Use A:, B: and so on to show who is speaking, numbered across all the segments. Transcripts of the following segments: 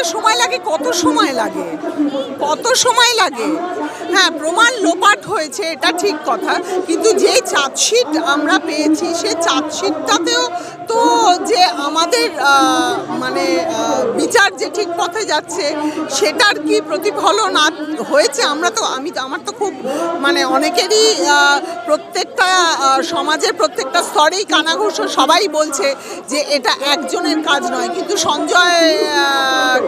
A: করতে সময় লাগে, কত সময় লাগে? কত সময় লাগে? হ্যাঁ প্রমাণ লোপাট হয়েছে, এটা ঠিক কথা। কিন্তু যে চার্জশিট আমরা পেয়েছি, সে চার্জশিটটাতেও তো যে আমাদের মানে বিচার যে ঠিক পথে যাচ্ছে, সেটার কি প্রতিফলন হয়েছে? আমরা তো, আমি আমার তো খুব মানে অনেকেরই প্রত্যেকটা সমাজের প্রত্যেকটা স্তরেই কানাঘুষ সবাই বলছে যে এটা একজনের কাজ নয়। কিন্তু সঞ্জয়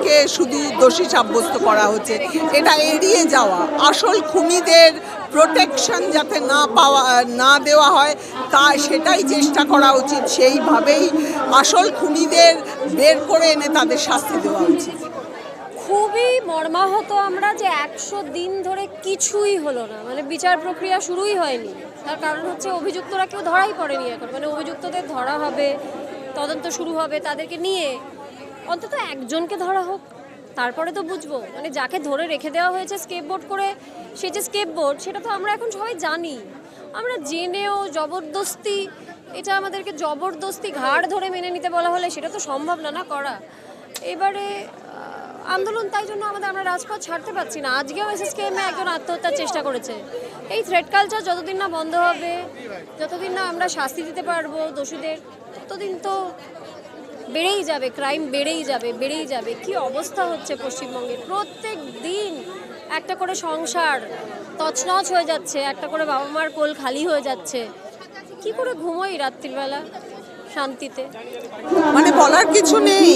A: আহ, কে শুধু দোষী সাব্যস্ত করা হচ্ছে? এটা এড়িয়ে যাওয়া আসল খুনিদের প্রোটেকশন যাতে না পাওয়া না দেওয়া হয় তা সেটাই চেষ্টা করা উচিত। সেইভাবেই আসল খুনিদের বের করে এনে তাদের শাস্তি দেওয়া উচিত।
B: খুবই মর্মাহত আমরা যে একশো দিন ধরে কিছুই হলো না। মানে বিচার প্রক্রিয়া শুরুই হয়নি। তার কারণ হচ্ছে অভিযুক্তরা কেউ ধরাই পড়েনি এখন। মানে অভিযুক্তদের ধরা হবে তদন্ত শুরু হবে তাদেরকে নিয়ে। অন্তত একজনকে ধরা হোক, তারপরে তো বুঝব। মানে যাকে ধরে রেখে দেওয়া হয়েছে স্কেপ বোর্ড করে, সে যে স্কেপ বোর্ড সেটা তো আমরা এখন সবাই জানি। আমরা জেনেও জবরদস্তি, এটা আমাদেরকে জবরদস্তি ঘাড় ধরে মেনে নিতে বলা হলে সেটা তো সম্ভব না না করা? এবারে আন্দোলন তাই জন্য আমাদের আমরা রাজপথ ছাড়তে পারছি না। আজকেও এসএসকেএম একজন আত্মহত্যার চেষ্টা করেছে। এই থ্রেড কালচার যতদিন না বন্ধ হবে, যতদিন না আমরা শাস্তি দিতে পারব দোষীদের, ততদিন তো বেড়েই যাবে ক্রাইম বেড়েই যাবে বেড়েই যাবে। কি অবস্থা হচ্ছে পশ্চিমবঙ্গে? প্রত্যেক দিন একটা করে সংসার তছনছ হয়ে যাচ্ছে, একটা করে বাবা মার কোল খালি হয়ে যাচ্ছে। কি করে ঘুমোই রাত্রিবেলা শান্তিতে?
A: মানে বলার কিছু নেই।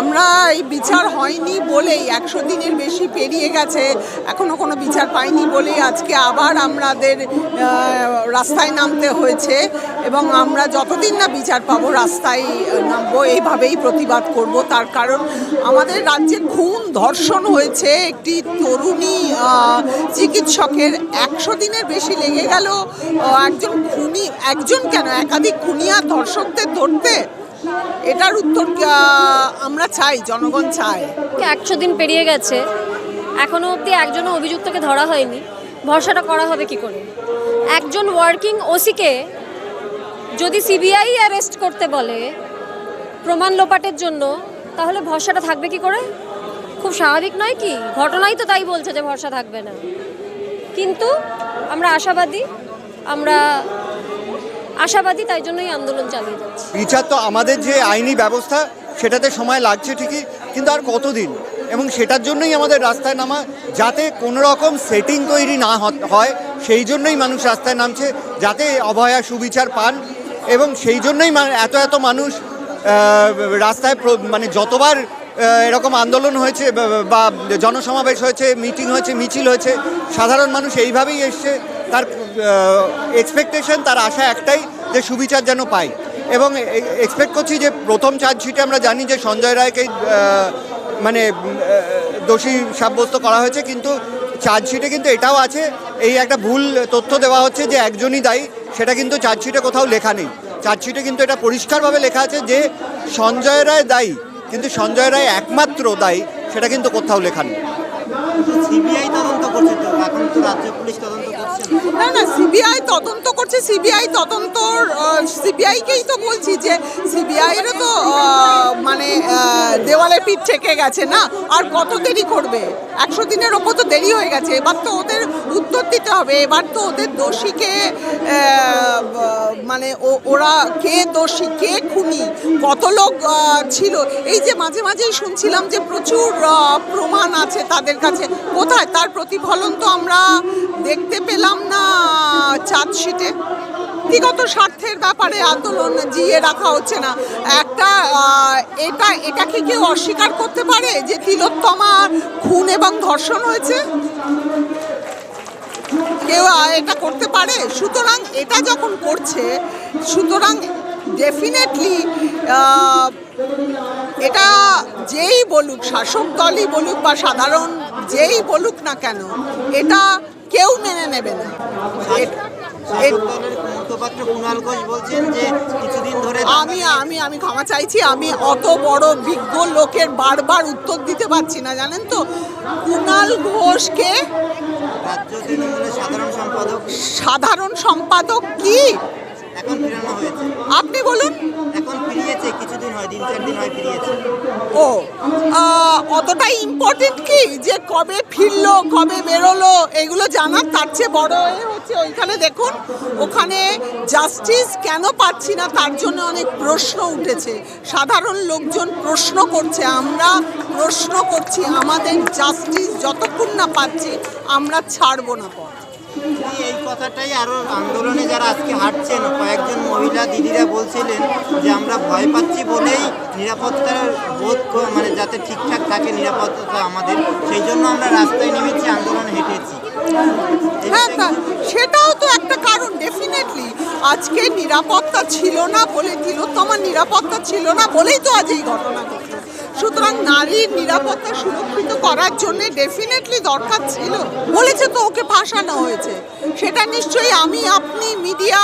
A: আমরা এই বিচার হয়নি বলেই একশো দিনের বেশি পেরিয়ে গেছে। এখনও কোনো বিচার পাইনি বলেই আজকে আবার আমাদের রাস্তায় নামতে হয়েছে এবং আমরা যতদিন না বিচার পাবো রাস্তায় নামবো, এইভাবেই প্রতিবাদ করব। তার কারণ আমাদের রাজ্যে খুন ধর্ষণ হয়েছে। একটি তরুণী চিকিৎসকের একশো দিনের বেশি লেগে গেল। একজন খুনি, একজন কেন? একাধিক খুনি আর ধর্ষকদের ধরতে? এটার উত্তর আমরা চাই, জনগণ চায়।
B: একশো দিন পেরিয়ে গেছে। এখনও অবধি একজনও অভিযুক্তকে ধরা হয়নি। ভরসাটা করা হবে কি করে? একজন ওয়ার্কিং ওসিকে যদি সিবিআই অ্যারেস্ট করতে বলে প্রমাণ লোপাটের জন্য, তাহলে ভরসাটা থাকবে কি করে? খুব স্বাভাবিক নয় কি? ঘটনাই তো তাই বলছে যে ভরসা থাকবে না। কিন্তু আমরা আশাবাদী আমরা আশাবাদী তাই জন্যই আন্দোলন চালিয়ে যাচ্ছি।
C: বিচার তো আমাদের যে আইনি ব্যবস্থা, সেটাতে সময় লাগছে ঠিকই, কিন্তু আর কতদিন? এবং সেটার জন্যই আমাদের রাস্তায় নামা, যাতে কোনো রকম সেটিং তৈরি না হয়, সেই জন্যই মানুষ রাস্তায় নামছে, যাতে অভয়া সুবিচার পান এবং সেই জন্যই এত এত মানুষ রাস্তায় মানে যতবার এরকম আন্দোলন হয়েছে বা- জনসমাবেশ হয়েছে, মিটিং হয়েছে, মিছিল হয়েছে, সাধারণ মানুষ এইভাবেই এসছে, তার এক্সপেকটেশন তার আশা একটাই যে সুবিচার যেন পায়। এবং এক্সপেক্ট করছি যে প্রথম চার্জশিটে আমরা জানি যে সঞ্জয় রায়কে মানে দোষী সাব্যস্ত করা হয়েছে, কিন্তু চার্জশিটে কিন্তু এটাও আছে। এই একটা ভুল তথ্য দেওয়া হচ্ছে যে একজনই দায়ী, সেটা কিন্তু চার্জশিটে কোথাও লেখা নেই। চার্জশিটে কিন্তু এটা পরিষ্কারভাবে লেখা আছে যে সঞ্জয় রায় দায়ী, কিন্তু সঞ্জয় রায় একমাত্র দায়ী, সেটা কিন্তু কোথাও লেখা নেই।
D: না।
A: না সিবিআই তদন্ত করছে, সিবিআই তদন্ত সিবিআইকেই তো বলছি যে সিবিআইয়েরও তো মানে দেওয়ালে পিঠ থেকে গেছে না, আর কত দেরি করবে একশো দিনের ওপর তো দেরি হয়ে গেছে, এবার তো ওদের উত্তর দিতে হবে, এবার তো ওদের দোষীকে ওরা কে দোষী, কে খুনি, কত লোক ছিল? এই যে মাঝে মাঝেই শুনছিলাম যে প্রচুর প্রমাণ আছে তাদের কাছে। কোথায়? তার প্রতিফলন তো আমরা দেখতে পেলাম না চার্জশিটে। ব্যক্তিগত স্বার্থের ব্যাপারে আন্দোলন জিয়ে রাখা হচ্ছে না। একটা এটা, এটাকে কেউ অস্বীকার করতে পারে যে তিলোত্তমা খুন এবং ধর্ষণ হয়েছে? কেউ এটা করতে পারে? সুতরাং এটা যখন করছে, সুতরাং ডেফিনেটলি এটা যেই বলুক, শাসক দলই বলুক বা সাধারণ যেই বলুক না কেন, এটা কেউ মেনে নেবে না। আমি আমি আমি ক্ষমা চাইছি। আমি অত বড় বিজ্ঞ লোকের বারবার উত্তর দিতে পারছি না জানেন তো? কুণাল ঘোষকে
D: সাধারণ সম্পাদক।
A: সাধারণ সম্পাদক কি?
D: এখন ফিরানো হয়েছে।
A: আপনি বলুন।
D: এখন ফিরিয়েছে কিছুদিন হয় দিন চার দিন হয় ফিরিয়েছে।
A: ও অতটা ইম্পর্টেন্ট কি? যে কবে ফিরলো কবে বেরোলো এগুলো জানার তার চেয়ে বড় হচ্ছে ওইখানে দেখুন ওখানে জাস্টিস কেন পাচ্ছি না তার জন্য অনেক প্রশ্ন উঠেছে। সাধারণ লোকজন প্রশ্ন করছে আমরা প্রশ্ন করছি আমাদের জাস্টিস যতক্ষণ না পাচ্ছি আমরা ছাড়বো না পথ।
D: এই- কথাটাই আরও আন্দোলনে যারা আজকে হাঁটছেন, কয়েকজন মহিলা দিদিরা বলছিলেন যে আমরা ভয় পাচ্ছি বলেই নিরাপত্তার বোধ মানে যাতে ঠিকঠাক থাকে নিরাপত্তা আমাদের। সেই জন্য আমরা রাস্তায় নেমেছি, আন্দোলন হেঁটেছি।
A: হ্যাঁ সেটাও তো একটা কারণ ডেফিনেটলি আজকে নিরাপত্তা ছিল না বলে, তিলোত্তমার নিরাপত্তা ছিল না বলেই তো আজ এই ঘটনা ঘটলো সুতরাং নারীর নিরাপত্তা সুরক্ষিত করার জন্য ডেফিনেটলি দরকার ছিল। বলেছে তো ওকে ফাঁসানো হয়েছে। সেটা নিশ্চয়ই আমি আপনি মিডিয়া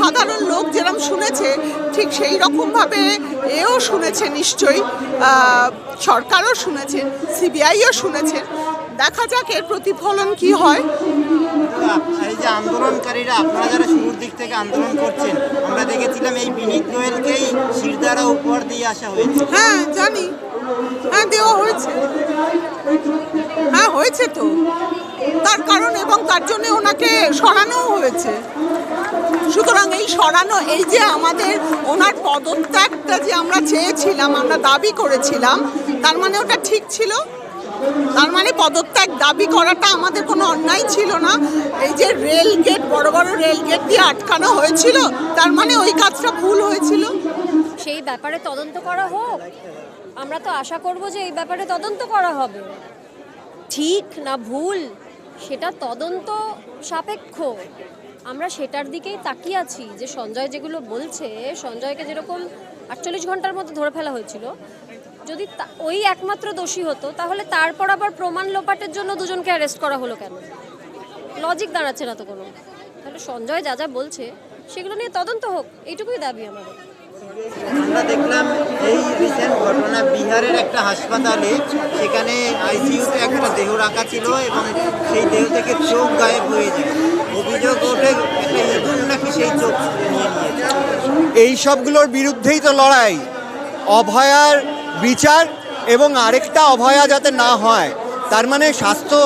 A: সাধারণ লোক যেরকম শুনেছে ঠিক সেই রকমভাবে এও শুনেছে নিশ্চয়ই। সরকারও শুনেছেন সিবিআইও শুনেছেন দেখা যাক এর প্রতিফলন কি হয়।
D: এই যে আন্দোলনকারীরা আপনারা যারা শুরুর দিক থেকে আন্দোলন করছেন আমরা দেখেছিলাম এই বিনীত গোয়েলকেই শিরদাঁড়া উপহার দিয়ে আসা হয়েছে।
A: হ্যাঁ জানি। হ্যাঁ দেওয়া হয়েছে। হ্যাঁ হয়েছে তো। তার কারণ এবং তার জন্য ওনাকে সরানোও হয়েছে। সুতরাং এই সরানো, এই যে আমাদের ওনার পদত্যাগটা যে আমরা চেয়েছিলাম, আমরা দাবি করেছিলাম, তার মানে ওটা ঠিক ছিল? তার মানে পদত্যাগ দাবি করাটা আমাদের কোনো অন্যায় ছিল না? এই যে রেল গেট, বড় বড় রেল গেট দিয়ে আটকানো হয়েছিল, তার মানে ওই কাজটা ভুল হয়েছিল?
B: সেই ব্যাপারে তদন্ত করা হোক। আমরা তো আশা করব যে এই ব্যাপারে তদন্ত করা হবে। ঠিক না ভুল, সেটা তদন্ত সাপেক্ষ। আমরা সেটার দিকেই তাকিয়ে আছি যে সঞ্জয় যেগুলো বলছে, সঞ্জয়কে যেরকম আটচল্লিশ ঘণ্টার মধ্যে ধরে ফেলা হয়েছিল, যদি ওই একমাত্র দোষী হতো, তাহলে তারপর আবার প্রমাণ লোপাটের জন্য দুজনকে অ্যারেস্ট করা হলো কেন? লজিক দাঁড়াচ্ছে না তো কোনো। তাহলে সঞ্জয় যা যা বলছে, সেগুলো নিয়ে তদন্ত হোক, এইটুকুই দাবি আমাদের।
D: আমরা দেখলাম এই রিসেন্ট ঘটনা বিহারের একটা হাসপাতালে, সেখানে আইসিইউতে একটা দেহ রাখা ছিল এবং সেই দেহ থেকে চোখ গায়েব হয়ে যায়। অভিযোগ ওঠে একটা ইঁদুর নাকি সেই চোখ নিয়ে নিয়েছে।
C: এই সবগুলোর বিরুদ্ধেই তো লড়াই। অভয়ার বিচার এবং আরেকটা অভয়া যাতে না হয়, তার মানে স্বাস্থ্য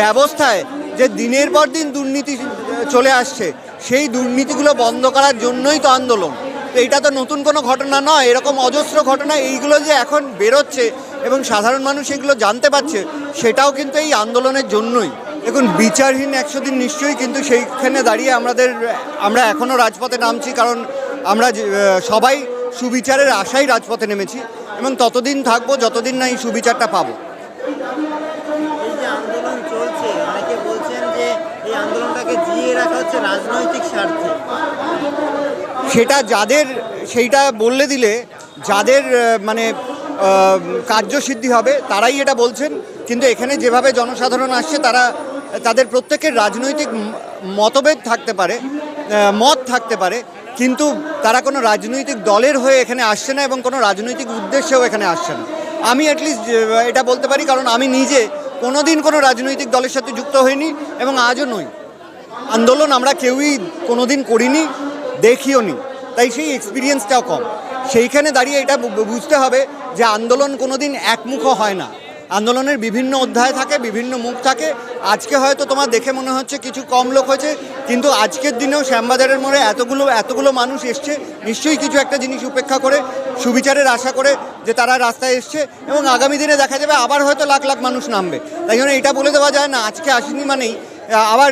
C: ব্যবস্থায় যে দিনের পর দিন দুর্নীতি চলে আসছে, সেই দুর্নীতিগুলো বন্ধ করার জন্যই তো আন্দোলন। এটা তো নতুন কোনো ঘটনা নয়, এরকম অজস্র ঘটনা এইগুলো যে এখন বেরোচ্ছে এবং সাধারণ মানুষ এগুলো জানতে পারছে, সেটাও কিন্তু এই আন্দোলনের জন্যই। দেখুন, বিচারহীন একশো দিন নিশ্চয়ই কিন্তু সেইখানে দাঁড়িয়ে আমাদের, আমরা এখনও রাজপথে নামছি, কারণ আমরা সবাই সুবিচারের আশাই রাজপথে নেমেছি এবং ততদিন থাকব, যতদিন না এই সুবিচারটা পাবো।
D: রাজনৈতিক স্বার্থে।
C: সেটা যাদের, সেইটা বললে দিলে যাদের মানে কার্যসিদ্ধি হবে, তারাই এটা বলছেন। কিন্তু এখানে যেভাবে জনসাধারণ আসছে, তারা, তাদের প্রত্যেকের রাজনৈতিক মতভেদ থাকতে পারে মত থাকতে পারে, কিন্তু তারা কোনো রাজনৈতিক দলের হয়ে এখানে আসছে না এবং কোনো রাজনৈতিক উদ্দেশ্যেও এখানে আসছে না। আমি অ্যাটলিস্ট এটা বলতে পারি, কারণ আমি নিজে কোনো দিন কোনো রাজনৈতিক দলের সাথে যুক্ত হইনি এবং আজও নই। আন্দোলন আমরা কেউই কোনো দিন করিনি দেখিও নি। তাই সেই এক্সপিরিয়েন্সটাও কম। সেইখানে দাঁড়িয়ে এটা বুঝতে হবে যে আন্দোলন কোনোদিন একমুখ হয় না। আন্দোলনের বিভিন্ন অধ্যায় থাকে, বিভিন্ন মুখ থাকে। আজকে হয়তো তোমার দেখে মনে হচ্ছে কিছু কম লোক হয়েছে, কিন্তু আজকের দিনেও শ্যামবাজারের মোড়ে এতগুলো এতগুলো মানুষ এসছে, নিশ্চয়ই কিছু একটা জিনিস উপেক্ষা করে, সুবিচারের আশা করে যে তারা রাস্তায় এসছে এবং আগামী দিনে দেখা যাবে আবার হয়তো লাখ লাখ মানুষ নামবে। তাই জন্য এটা বলে দেওয়া যায় না, আজকে আসেনি মানেই। আবার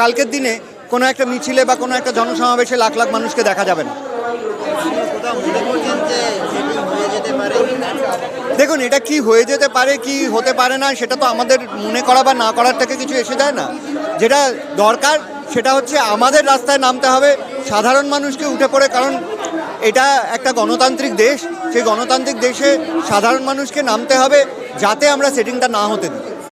C: কালকের দিনে কোনো একটা মিছিলে বা কোনো একটা জনসমাবেশে লাখ লাখ মানুষকে দেখা যাবে না। দেখুন, এটা কি হয়ে যেতে পারে, কি হতে পারে না, সেটা তো আমাদের মনে করা বা না করার থেকে কিছু এসে যায় না। যেটা দরকার, সেটা হচ্ছে আমাদের রাস্তায় নামতে হবে, সাধারণ মানুষকে উঠে পড়ে, কারণ এটা একটা গণতান্ত্রিক দেশ, সেই গণতান্ত্রিক দেশে সাধারণ মানুষকে নামতে হবে, যাতে আমরা সেটিংটা না হতে দিই।